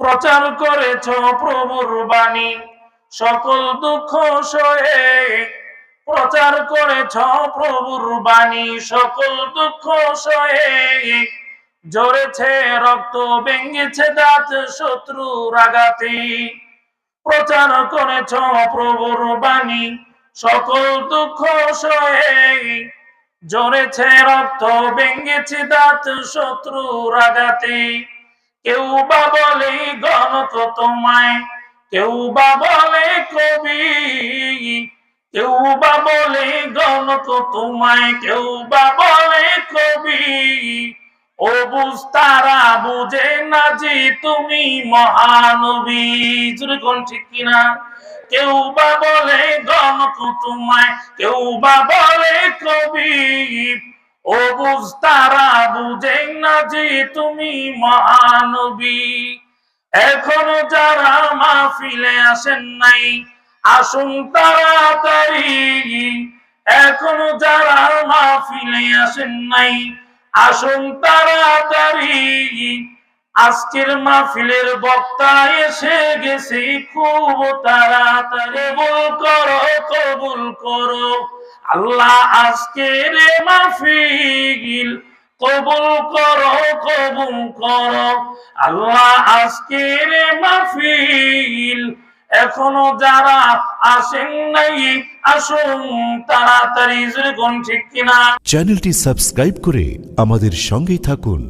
প্রচার করেছ প্রভুর বাণী। সকল দুঃখ সয়ে প্রচার করেছ প্রভুর বাণী। সকল দুঃখ সয়ে জড়েছে রক্ত ভেঙেছে, দাঁত শত্রু রাগাতে প্রচার করেছ প্রভুর বাণী। সকল দুঃখ সয়ে জড়েছে রক্ত ভেঙেছে, দাঁত শত্রু রাগাতে কেউ বা বলে গণক তোমায় কেউ বা বলে কবি কেউ বা বলে গণক তোমায় কেউ বা বলে কবি। ও বুঝতারা বুঝে না যে তুমি মহানবী। জুড়ে কোন ঠিক কিনা? কেউ বা বলে গণক তোমায় কেউ বা বলে কবি। ও বুঝতারা বুঝে না যে তুমি মহানবী। এখনও যারা মাহফিলে আসেন নাই, আসুন তাড়াতাড়ি। এখনও যারা মাহফিলে আসেন নাই, আসুন তাড়াতাড়ি। আজকের মাহফিলের বক্তা এসে গেছে, খুব তাড়াতাড়ি। কবুল করো কবুল করো। আল্লাহ আজকে রে মাহফিল কবুল করো কবুল করো। আল্লাহ আজকের রে মাহফিল এখনও যারা আসেন নাই, আসুন তাড়াতাড়ি কোন ঠিক কিনা? চ্যানেলটি সাবস্ক্রাইব করে আমাদের সঙ্গেই থাকুন।